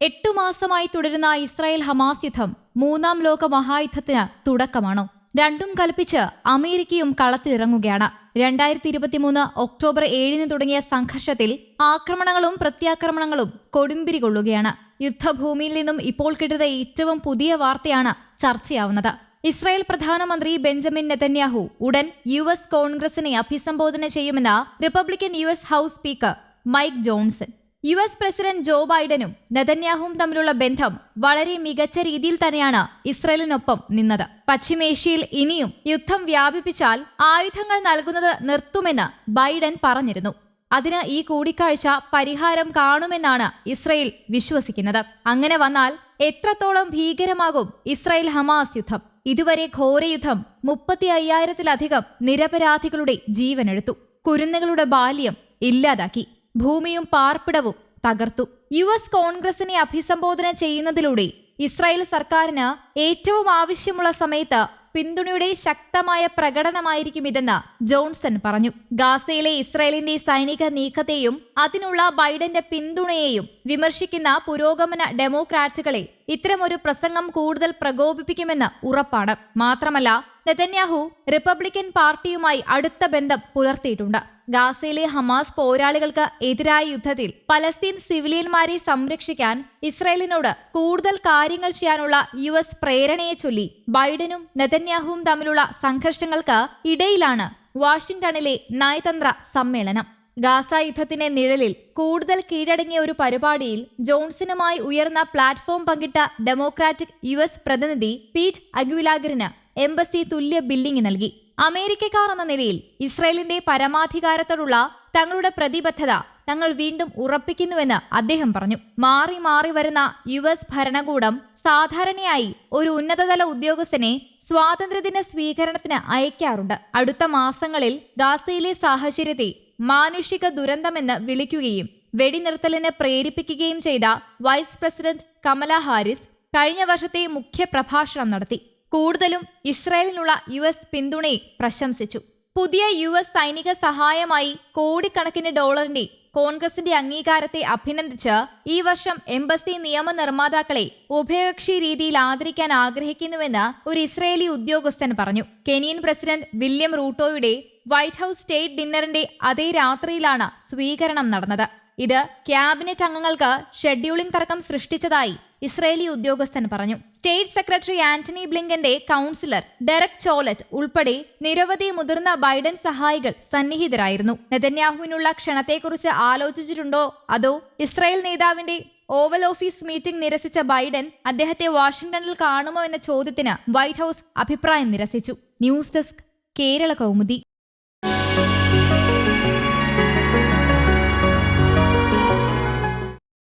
എട്ടു മാസമായി തുടരുന്ന ഇസ്രായേൽ ഹമാസ് യുദ്ധം മൂന്നാം ലോക മഹായുദ്ധത്തിന് തുടക്കമാണോ. രണ്ടും കൽപ്പിച്ച് അമേരിക്കയും കളത്തിലിറങ്ങുകയാണ്. രണ്ടായിരത്തി ഇരുപത്തിമൂന്ന് ഒക്ടോബർ ഏഴിന് തുടങ്ങിയ സംഘർഷത്തിൽ ആക്രമണങ്ങളും പ്രത്യാക്രമണങ്ങളും കൊടുമ്പിരി കൊള്ളുകയാണ് യുദ്ധഭൂമിയിൽ നിന്നും ഇപ്പോൾ കിട്ടുന്ന ഏറ്റവും പുതിയ വാർത്തയാണ് ചർച്ചയാവുന്നത്. ഇസ്രായേൽ പ്രധാനമന്ത്രി ബെഞ്ചമിൻ നെതന്യാഹു ഉടൻ യു എസ് കോൺഗ്രസിനെ അഭിസംബോധന ചെയ്യുമെന്ന് Republican U S house speaker Mike Johnson. U S president Joe ബൈഡനും നെതന്യാഹും തമ്മിലുള്ള ബന്ധം വളരെ മികച്ച രീതിയിൽ തന്നെയാണ് ഇസ്രയേലിനൊപ്പം നിന്നത്. പശ്ചിമേഷ്യയിൽ ഇനിയും യുദ്ധം വ്യാപിപ്പിച്ചാൽ ആയുധങ്ങൾ നൽകുന്നത് നിർത്തുമെന്ന് ബൈഡൻ പറഞ്ഞിരുന്നു. അതിന് ഈ കൂടിക്കാഴ്ച പരിഹാരം കാണുമെന്നാണ് ഇസ്രയേൽ വിശ്വസിക്കുന്നത്. അങ്ങനെ വന്നാൽ എത്രത്തോളം ഭീകരമാകും ഇസ്രയേൽ ഹമാസ് യുദ്ധം? ഇതുവരെ ഘോരയുദ്ധം മുപ്പത്തി അയ്യായിരത്തിലധികം നിരപരാധികളുടെ ജീവനെടുത്തു. കുരുന്നുകളുടെ ബാല്യം ഇല്ലാതാക്കി. ഭൂമിയും പാർപ്പിടവും തകർത്തു. യു എസ് കോൺഗ്രസിനെ അഭിസംബോധന ചെയ്യുന്നതിലൂടെ ഇസ്രായേൽ സർക്കാരിന് ഏറ്റവും ആവശ്യമുള്ള സമയത്ത് പിന്തുണയുടെ ശക്തമായ പ്രകടനമായിരിക്കും ഇതെന്ന് ജോൺസൺ പറഞ്ഞു. ഗാസയിലെ ഇസ്രായേലിന്റെ സൈനിക നീക്കത്തെയും അതിനുള്ള ബൈഡന്റെ പിന്തുണയെയും വിമർശിക്കുന്ന പുരോഗമന ഡെമോക്രാറ്റുകളെ ഇത്തരമൊരു പ്രസംഗം കൂടുതൽ പ്രകോപിപ്പിക്കുമെന്ന് ഉറപ്പാണ്. മാത്രമല്ല നെതന്യാഹു റിപ്പബ്ലിക്കൻ പാർട്ടിയുമായി അടുത്ത ബന്ധം പുലർത്തിയിട്ടുണ്ട്. ഗാസയിലെ ഹമാസ് പോരാളികൾക്ക് എതിരായ യുദ്ധത്തിൽ പലസ്തീൻ സിവിലിയന്മാരെ സംരക്ഷിക്കാൻ ഇസ്രയേലിനോട് കൂടുതൽ കാര്യങ്ങൾ ചെയ്യാനുള്ള യു എസ് പ്രേരണയെ ചൊല്ലി ബൈഡനും നെതന്യാഹുവും തമ്മിലുള്ള സംഘർഷങ്ങൾക്ക് ഇടയിലാണ് വാഷിംഗ്ടണിലെ നയതന്ത്ര സമ്മേളനം. ഗാസ യുദ്ധത്തിന്റെ നിഴലിൽ കൂടുതൽ കീഴടങ്ങിയ ഒരു പരിപാടിയിൽ ജോൺസണുമായി ഉയർന്ന പ്ലാറ്റ്ഫോം പങ്കിട്ട ഡെമോക്രാറ്റിക് യു എസ് പ്രതിനിധി പീറ്റ് അഗ്വിലാഗറിന് എംബസി തുല്യ ബില്ലിംഗ് നൽകി. അമേരിക്കക്കാർ എന്ന നിലയിൽ ഇസ്രായേലിന്റെ പരമാധികാരത്തോടുള്ള തങ്ങളുടെ പ്രതിബദ്ധത തങ്ങൾ വീണ്ടും ഉറപ്പിക്കുന്നുവെന്ന് അദ്ദേഹം പറഞ്ഞു. മാറി മാറി വരുന്ന യു എസ് ഭരണകൂടം സാധാരണയായി ഒരു ഉന്നതതല ഉദ്യോഗസ്ഥനെ സ്വാതന്ത്ര്യദിന സ്വീകരണത്തിന് അയക്കാറുണ്ട്. അടുത്ത മാസങ്ങളിൽ ഗാസയിലെ സാഹചര്യത്തെ മാനുഷിക ദുരന്തമെന്ന് വിളിക്കുകയും വെടിനിർത്തലിന് പ്രേരിപ്പിക്കുകയും ചെയ്ത വൈസ് പ്രസിഡന്റ് കമല ഹാരിസ് കഴിഞ്ഞ വർഷത്തെ മുഖ്യ പ്രഭാഷണം നടത്തി. കൂടുതലും ഇസ്രായേലിനുള്ള യു എസ് പിന്തുണയെ പ്രശംസിച്ചു. പുതിയ യു എസ് സൈനിക സഹായമായി കോടിക്കണക്കിന് ഡോളറിന്റെ കോൺഗ്രസിന്റെ അംഗീകാരത്തെ അഭിനന്ദിച്ച് ഈ വർഷം എംബസി നിയമനിർമ്മാതാക്കളെ ഉഭയകക്ഷി രീതിയിൽ ആദരിക്കാൻ ആഗ്രഹിക്കുന്നുവെന്ന് ഒരു ഇസ്രയേലി ഉദ്യോഗസ്ഥൻ പറഞ്ഞു. കെനിയൻ പ്രസിഡന്റ് വില്യം റൂട്ടോയുടെ വൈറ്റ് ഹൌസ് സ്റ്റേറ്റ് ഡിന്നറിന്റെ അതേ രാത്രിയിലാണ് സ്വീകരണം നടന്നത്. ഇത് ക്യാബിനറ്റ് അംഗങ്ങൾക്ക് ഷെഡ്യൂളിംഗ് തർക്കം സൃഷ്ടിച്ചതായി ഇസ്രയേലി ഉദ്യോഗസ്ഥൻ പറഞ്ഞു. സ്റ്റേറ്റ് സെക്രട്ടറി ആന്റണി ബ്ലിങ്കന്റെ കൗൺസിലർ ഡെറക് ചോലറ്റ് ഉൾപ്പെടെ നിരവധി മുതിർന്ന ബൈഡൻ സഹായികൾ സന്നിഹിതരായിരുന്നു. നെതന്യാഹുവിനുള്ള ക്ഷണത്തെക്കുറിച്ച് ആലോചിച്ചിട്ടുണ്ടോ? അതോ ഇസ്രയേൽ നേതാവിന്റെ ഓവൽ ഓഫീസ് മീറ്റിംഗ് നിരസിച്ച ബൈഡൻ അദ്ദേഹത്തെ വാഷിംഗ്ടണിൽ കാണുമോ എന്ന ചോദ്യത്തിന് വൈറ്റ് ഹൌസ് അഭിപ്രായം നിരസിച്ചു. News desk Kerala Kaumudi.